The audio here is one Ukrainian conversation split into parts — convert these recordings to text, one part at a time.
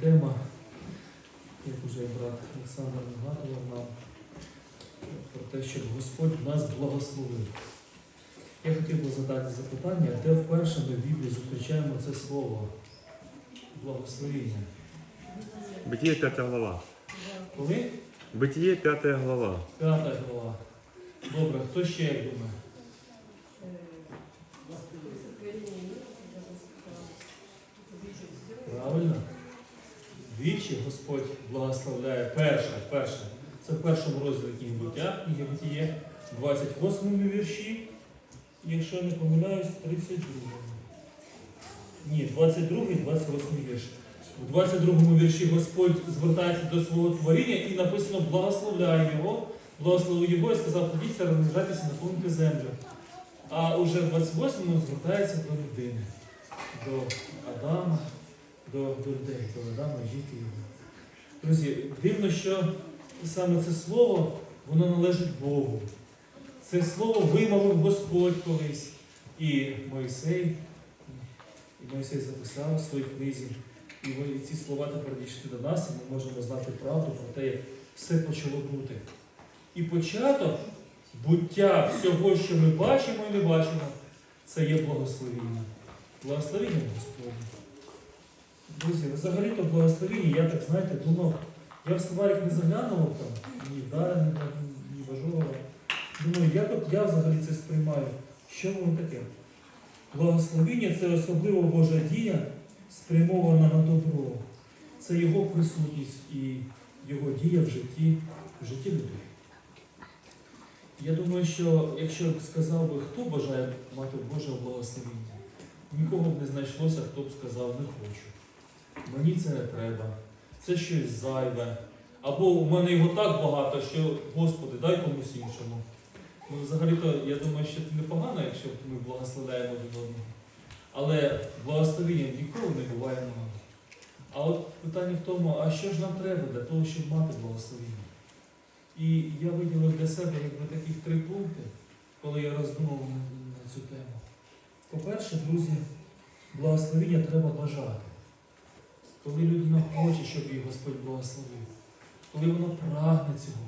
Тема, як уже брат Олександр нагадував нам, про те, щоб Господь нас благословив. Я хотів би задати запитання, де вперше ми в Біблії зустрічаємо це слово благословіння? Бытие 5 глава. Коли? Бытие 5 глава. П'ята глава. Добре, хто ще як думає? Правильно? Двічі Господь благословляє перше, перше. Це в першому розділі книги буття, книги Битіє, 28 вірші, якщо я не помиляюсь, 32. Ні, 22 і 28 вірш. У 22 вірші Господь звертається до свого творіння і написано благословляє його, благословив його і сказав, ходіться, розмножайтеся, наповнити землю. А уже в 28-му звертається до людини, до Адама, до, людей, до Адама, жити його. Друзі, дивно, що саме це слово, воно належить Богу. Це слово вимовив Господь колись. І Мойсей, і Мойсей записав у своїй книзі. І ці слова тепер дійшли до нас, і ми можемо знати правду про те, як все почало бути. І початок буття всього, що ми бачимо і не бачимо, це є благословіння. Благословіння Господне. Друзі, взагалі-то благословіння, я так знаєте, думав, я в словарик не заглянув там, ні Дарини, там, ні Бажова. Думаю, як от я взагалі це сприймаю? Що воно таке? Благословіння це особливо Божа дія, спрямована на добро. Це його присутність і його дія в житті, в житті людей. Я думаю, що якщо б сказав би, хто бажає мати Боже благословіння, нікого б не знайшлося, хто б сказав не хочу. Мені це не треба, це щось зайве. Або у мене його так багато, що, Господи, дай комусь іншому. Ну, взагалі-то, я думаю, що це непогано, якщо ми благословляємо один одного. Але благословіння ніколи не буває мало. А от питання в тому, а що ж нам треба для того, щоб мати благословіння? І я виділив для себе якби таких три пункти, коли я роздумав на, на цю тему. По-перше, друзі, благословіння треба бажати. Коли людина хоче, щоб її Господь благословив, коли вона прагне цього.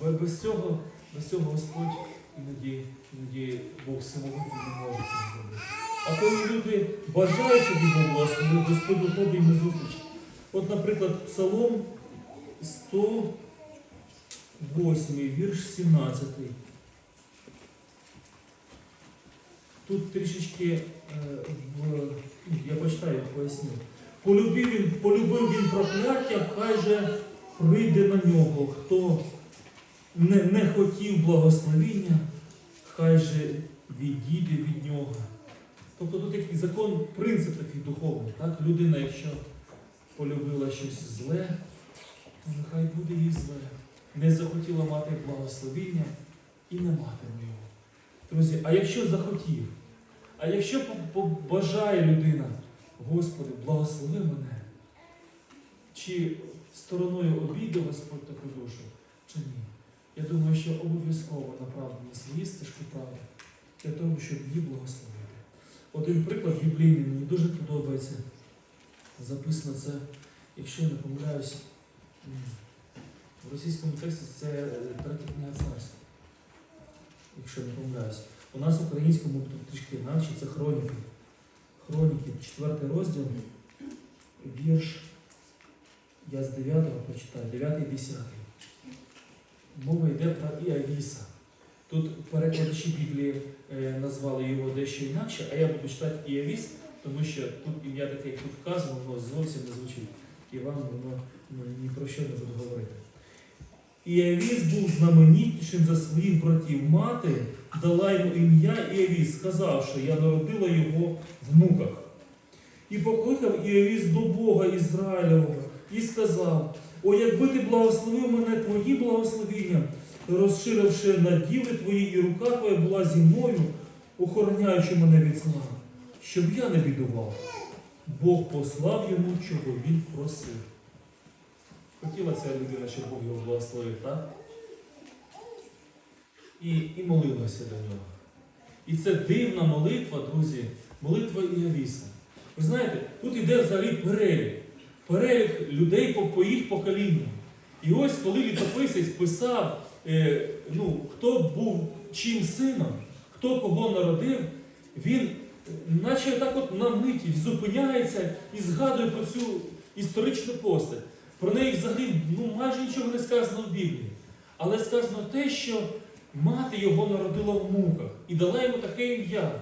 Бо без цього, без цього Господь іноді, іноді Бог самовитий не може це зробити. А коли люди бажають, щоб Бог благословив, Господь їм на зустріч. От, наприклад, Псалом 108, вірш 17. Тут трішечки, е, в, я почитаю, поясню. Полюбив він, полюбив він прокляття, хай же прийде на нього. Хто не, не хотів благословіння, хай же відійде від нього. Тобто тут такий закон, принцип такий духовний. Так? Людина, якщо полюбила щось зле, то нехай буде їй зле. Не захотіла мати благословіння і не матиме його. Друзі, а якщо захотів, а якщо по- побажає людина, Господи, благослови мене, чи стороною обійде Господь таку душу, чи ні? Я думаю, що обов'язково направду на свої стежки правди для того, щоб її благословити. Один приклад біблійний мені дуже подобається. Записано це, якщо я не помиляюсь, в російському тексті це третя книга царства. Якщо не помиляюсь. У нас в українському трішки інакше це хроніки. Хроніки, четвертий розділ, вірш, я з 9 прочитаю, 9 10. Мова йде про Іавіса. Тут перекладачі Біблії е, назвали його дещо інакше, а я буду читати Іавіс, тому що тут ім'я таке, як тут вказано, воно зовсім не звучить. І вам воно ну, ні про що не буду говорити. Іавіс був знаменітішим за своїх братів. Мати дала йому ім'я Іавіс, сказавши, я народила його внуках. І покликав Іавіс до Бога Ізраїлевого і сказав: О, якби ти благословив мене твої благословіння, розширивши наділи твої, і рука твоя була зі мною, охороняючи мене від зла, щоб я не бідував. Бог послав йому, чого він просив. Хотіла ця людина, щоб Бог його благословив, так? І, і молилася до нього. І це дивна молитва, друзі, молитва Іавіса. Ви знаєте, тут йде взагалі перелік. перелік людей по, по їх поколінням. І ось коли літописець писав, е, ну, хто був чим сином, хто кого народив, він е, наче так от на миті зупиняється і згадує про цю історичну постать. Про неї взагалі ну, майже нічого не сказано в Біблії. Але сказано те, що мати його народила в муках і дала йому таке ім'я.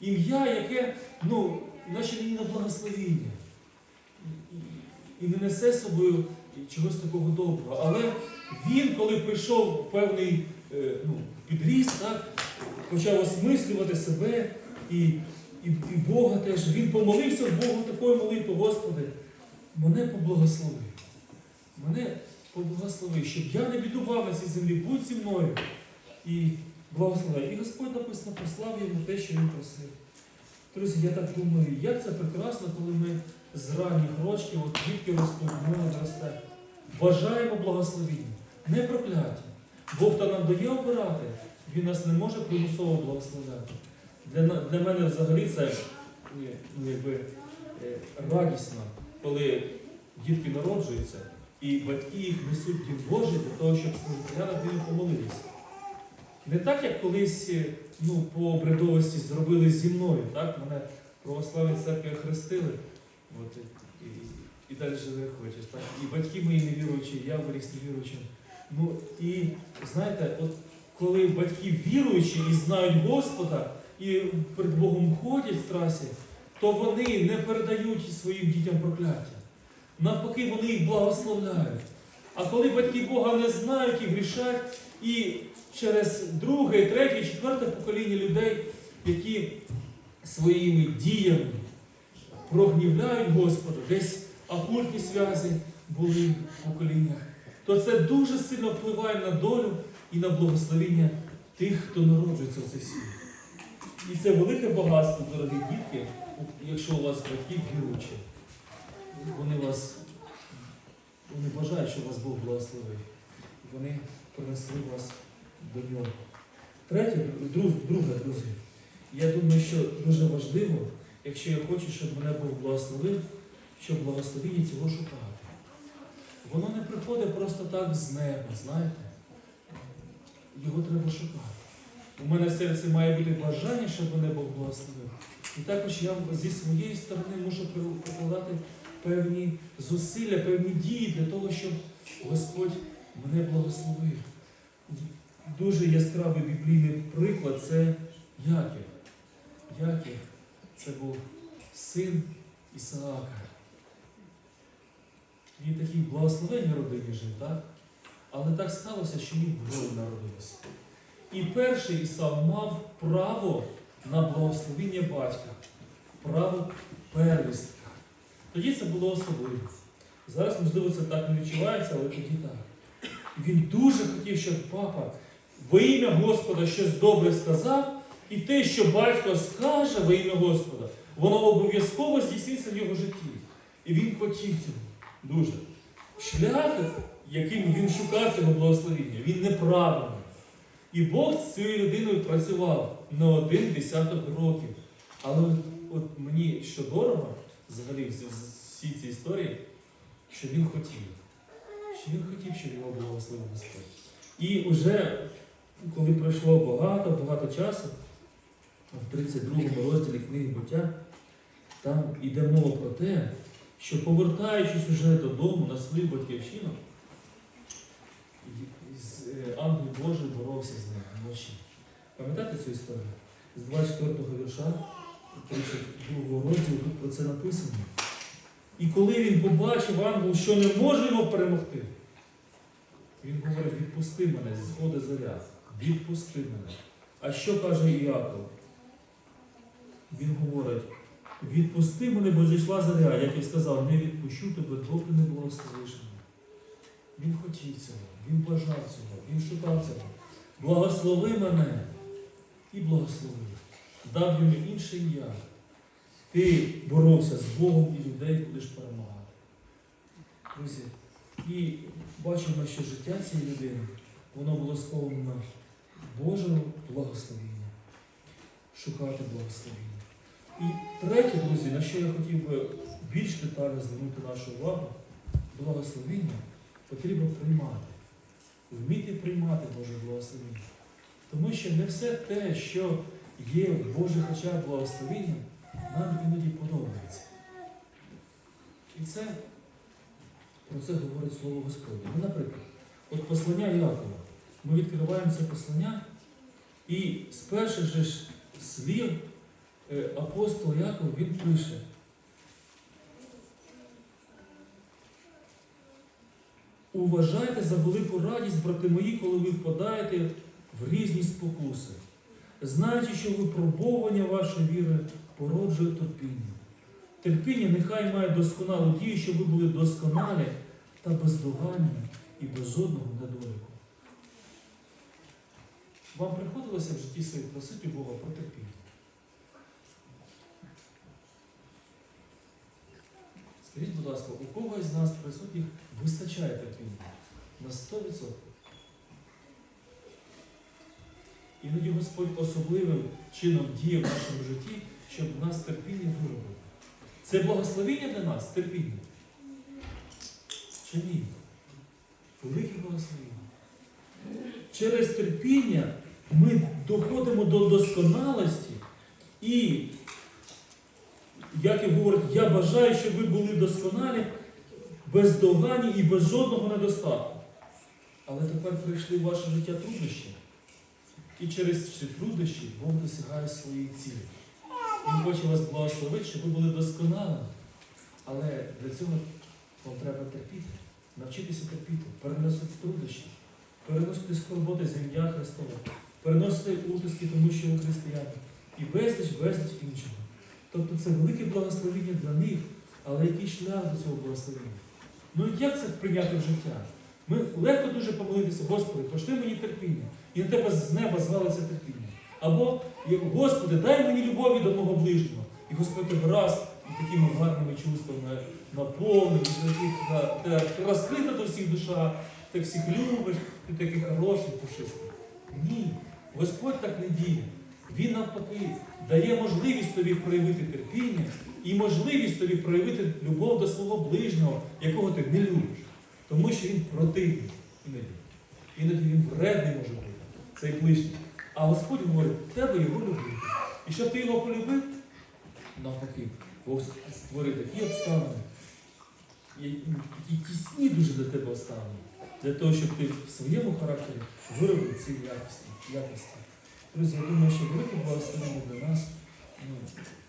Ім'я, яке, ну, наче не на благословіння. І- не несе з собою чогось такого доброго. Але він, коли прийшов в певний е, ну, підріст, так, почав осмислювати себе і, і, і Бога теж, він помолився Богу такою молитвою, Господи, мене поблагослови. Мене поблагослови, щоб я не бідував на землі, будь зі мною. І благослови. І Господь написано послав йому те, що він просив. Друзі, я так думаю, як це прекрасно, коли ми з ранніх рочків, от дітки ростуть, молодь росте. Бажаємо благословіння, не прокляття. Бог то нам дає обирати, Він нас не може примусово благословляти. Для, для мене взагалі це ну, якби, е, радісно, коли дітки народжуються, і батьки їх несуть Дім Божий для того, щоб я над ними помолилися. Не так, як колись е, ну, по обрядовості зробили зі мною. Так? Мене в православній церкві хрестили. От, і, і, далі живе хочеш. Так? І батьки мої невіруючі, я виріс невіруючим. Ну і знаєте, от коли батьки віруючі і знають Господа, і перед Богом ходять в трасі, то вони не передають своїм дітям прокляття. Навпаки, вони їх благословляють. А коли батьки Бога не знають і грішать, і через друге, третє, четверте покоління людей, які своїми діями прогнівляють Господа, десь окультні зв'язі були в поколіннях, то це дуже сильно впливає на долю і на благословення тих, хто народжується в цей світ. І це велике багатство, дорогі дітки, якщо у вас батьки віруючі. Вони вас вони бажають, щоб вас Бог благословив. Вони принесли вас до нього. Третє, друг, друге, друзі. Я думаю, що дуже важливо, якщо я хочу, щоб мене Бог благословив, щоб благословіння цього шукати. Воно не приходить просто так з неба, знаєте. Його треба шукати. У мене в серці має бути бажання, щоб мене Бог благословив. І також я зі своєї сторони мушу прикладати певні зусилля, певні дії для того, щоб Господь мене благословив. Дуже яскравий біблійний приклад це Яків. Яків це був син Ісаака. Він такий благословенній родині жив, так? Але так сталося, що їх двоє народилося. І перший Ісав мав право на благословіння батька, право первістка. Тоді це було особливо. Зараз, можливо, це так не відчувається, але тоді так. Він дуже хотів, щоб папа во ім'я Господа щось добре сказав, і те, що батько скаже во ім'я Господа, воно обов'язково здійсниться в його житті. І він хотів цього дуже. Шлях, яким він шукав цього благословіння, він неправильний. І Бог з цією людиною працював не один десяток років. Але от, от мені що дорого, взагалі, в всій цій історії, що він хотів. Що він хотів, щоб його благословив Господь. І вже коли пройшло багато-багато часу, в 32 розділі книги буття, там йде мова про те, що повертаючись уже додому на свою батьківщину, е, ангел Божий боровся з ним вночі. Пам'ятаєте цю історію? З 24 го вірша 32 розділу тут про це написано. І коли він побачив ангел, що не може його перемогти, він говорить, відпусти мене, зходи зоря, відпусти мене. А що каже Іаков? Він говорить, відпусти мене, бо зійшла зоря, як і сказав, не відпущу тебе, доки не благословиш мене. Він хотів цього, він бажав цього, він шукав цього. Благослови мене і благослови. Дав йому інше ім'я. Ти боровся з Богом і людей будеш перемагати. Друзі, і бачимо, що життя цієї людини, воно було сповнено Божого благословіння. Шукати благословіння. І третє, друзі, на що я хотів би більш детально звернути нашу увагу, благословіння потрібно приймати. Вміти приймати Боже благословіння. Тому що не все те, що є в Божих очах благословіння, нам іноді подобається. І це про це говорить Слово Господнє. Ну, наприклад, от послання Якова. Ми відкриваємо це послання, і з перших же ж слів е, апостол Яков він пише. Уважайте за велику радість, брати мої, коли ви впадаєте в різні спокуси, знаючи, що випробовування вашої віри породжує терпіння. Терпіння нехай має досконалу дію, щоб ви були досконалі та бездоганні і без жодного недоліку. Вам приходилося в житті своїх просити Бога про терпіння? Скажіть, будь ласка, у кого із нас присутніх вистачає терпіння? На 100%. Іноді Господь особливим чином діє в нашому житті, щоб нас терпіння виробило. Це благословіння для нас, терпіння. Чи ні? Велике благословіння. Через терпіння ми доходимо до досконалості і, як і говорить, я бажаю, щоб ви були досконалі, бездоганні і без жодного недостатку. Але тепер прийшли в ваше життя труднощі. І через ці труднощі Бог досягає своєї цілі. Він хоче вас благословити, щоб ви були досконалими. Але для цього вам треба терпіти, навчитися терпіти, переносити труднощі, переносити скорботи з ім'я Христове, переносити утиски, тому що ви християни, і безліч, безліч іншого. Тобто це велике благословення для них, але який шлях до цього благословення? Ну як це прийняти в життя? Ми легко дуже помолитися, Господи, пошли мені терпіння, і на тебе з неба звалиться терпіння. Або, Господи, дай мені любові до мого ближнього. І Господь тебе раз і такими гарними чувствами наповнив, ти розкрита до всіх душа, ти всіх любиш, ти такий хороший, пушистий. Ні, Господь так не діє. Він навпаки дає можливість тобі проявити терпіння і можливість тобі проявити любов до свого ближнього, якого ти не любиш. Тому що він противний іноді. Іноді він вредний може бути, цей ближній. А Господь говорить, тебе його любити. І щоб ти його полюбив, навпаки, Бог створив такі обставини, які тісні дуже для тебе обставини, для того, щоб ти в своєму характері виробив ці якості. якості. Друзі, я думаю, що велике благословення для нас ну,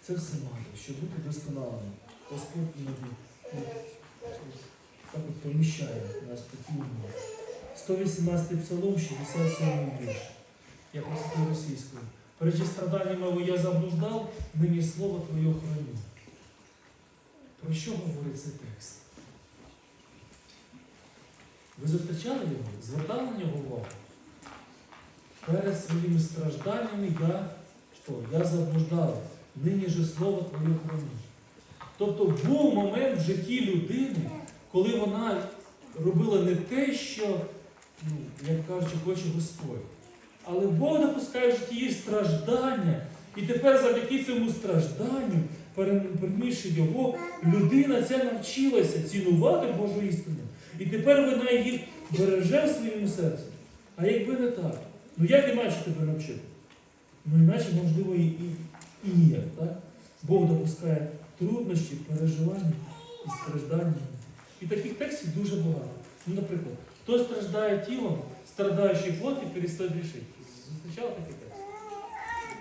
це все мати, щоб бути досконалими. Господь іноді ну, так от поміщає нас такі умови. 118 псалом, 67 вірш. Я процитую російською. Прежде страдання моего я заблуждав, нині слово Твоє храню. Про що говорить цей текст? Ви зустрічали його? Звертали на нього увагу? Перед своїми стражданнями я що? Я заблуждав, нині же слово Твоє храню. Тобто був момент в житті людини, коли вона робила не те, що, ну, як кажучи, хоче Господь. Але Бог допускає її страждання. І тепер завдяки цьому стражданню, перемігши його, людина ця навчилася цінувати Божу істину. І тепер вона її береже в своєму серці. А якби не так, ну як іначе тебе навчити? Ну іначе, можливо, і, і, ніяк. Бог допускає труднощі, переживання і страждання. І таких текстів дуже багато. Ну, наприклад, хто страждає тілом, страдаючий плод і перестає грішити. Зустрічали такий текст?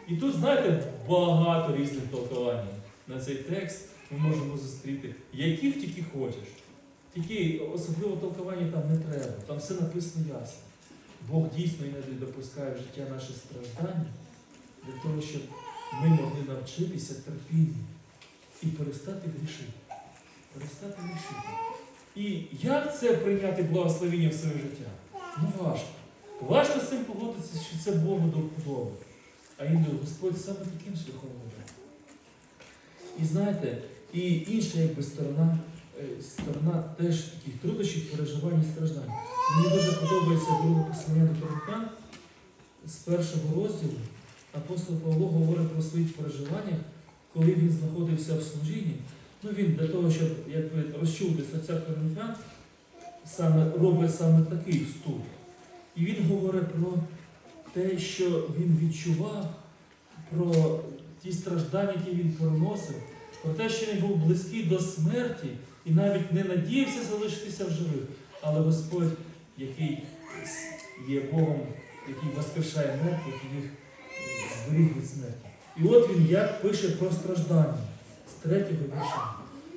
І тут, знаєте, багато різних толкувань на цей текст ми можемо зустріти, яких тільки хочеш. Тільки особливо толкування там не треба, там все написано ясно. Бог дійсно іноді допускає в життя наші страждання для того, щоб ми могли навчитися терпінню і перестати грішити. Перестати грішити. І як це прийняти благословення в своє життя? Ну важко. Важко з цим погодитися, що це Богу до вподоби. А іноді Господь саме таким шляхом веде. І знаєте, і інша якби сторона, е, сторона теж таких труднощів, переживань і страждань. Мені дуже подобається друге послання до Коринфян з першого розділу. Апостол Павло говорить про свої переживання коли він знаходився в служінні, ну він для того, щоб якби, розчути серця коринфян, саме, робить саме такий вступ. І він говорить про те, що він відчував, про ті страждання, які він переносив, про те, що він був близький до смерті і навіть не надіявся залишитися в живих. Але Господь, який є Богом, який воскрешає мертвих, і їх зберіг від смерті. І от він як пише про страждання з третього вірша.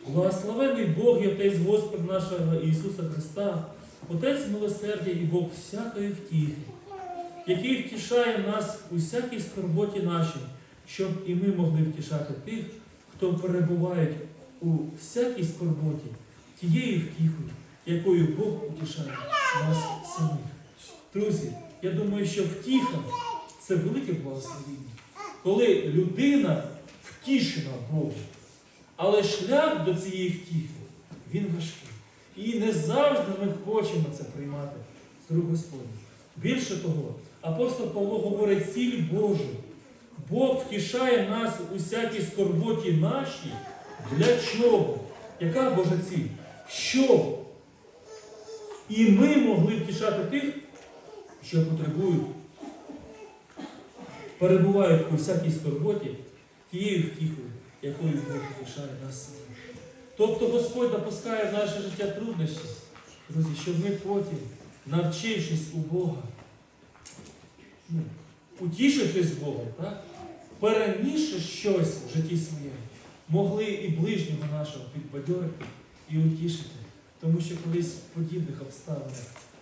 Благословений Бог і Отець Господа нашого Ісуса Христа, Отець милосердя і Бог всякої втіхи, який втішає нас у всякій скорботі нашій, щоб і ми могли втішати тих, хто перебуває у всякій скорботі, тією втіхою, якою Бог утішає нас самих. Друзі, я думаю, що втіха це велике благословіння, коли людина втішена Богом. Але шлях до цієї втіхи, він важкий. І не завжди ми хочемо це приймати з рук Господня. Більше того, апостол Павло говорить ціль Божу. Бог втішає нас у всякій скорботі нашій. Для чого? Яка Божа ціль? Щоб і ми могли втішати тих, що потребують, перебувають у всякій скорботі, тією втіхою, якою Бог втішає нас. Тобто Господь допускає в наше життя труднощі, друзі, щоб ми потім, навчившись у Бога, ну, утішившись Богом, так, перенісши щось в житті своєму, могли і ближнього нашого підбадьорити і утішити. Тому що колись в подібних обставинах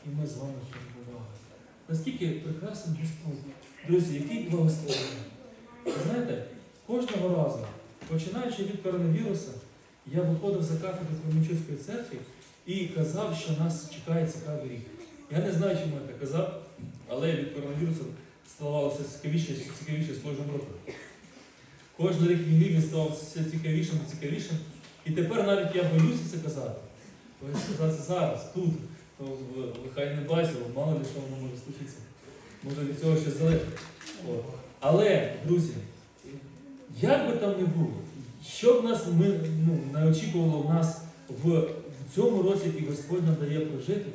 і ми з вами перебували. Наскільки прекрасний Господь. Друзі, який благословений. Знаєте, кожного разу, починаючи від коронавіруса, я виходив за кафедру Кременчуцької церкви і казав, що нас чекає цікавий рік. Я не знаю, чому я так казав, але від коронавірусу ставалося цікавіше, цікавіше з кожним роком. Кожен рік війни він ставав все цікавішим і цікавішим. І тепер навіть я боюся це казати. Бо сказати це зараз, тут, в- не бачили, мало ли що воно може случитися. Може від цього ще залежить. Але, друзі, як би там не було, що б нас ми, ну, не очікувало в нас в, в цьому році, який Господь нам дає прожити,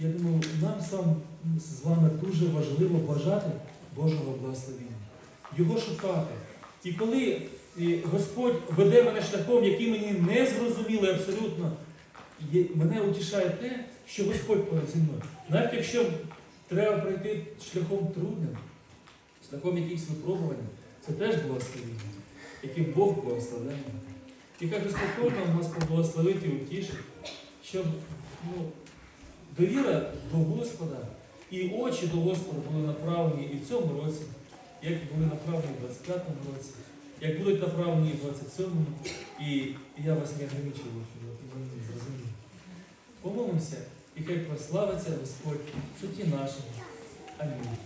я думаю, нам сам з вами дуже важливо бажати Божого благословення, його шукати. І коли Господь веде мене шляхом, який мені не зрозумілий абсолютно, мене утішає те, що Господь зі мною. Навіть якщо треба пройти шляхом трудним, шляхом якихось випробувань, це теж благословення, яким Бог благословляє. каже, спокійно нас поблагословити і утішити, щоб ну, довіра до Господа і очі до Господа були направлені і в цьому році, як були направлені в 25-му році, як будуть направлені в 27-му. І я вас не ограничую, ви мене зрозуміли. Помолимося, і хай прославиться Господь в житті нашому. Амінь.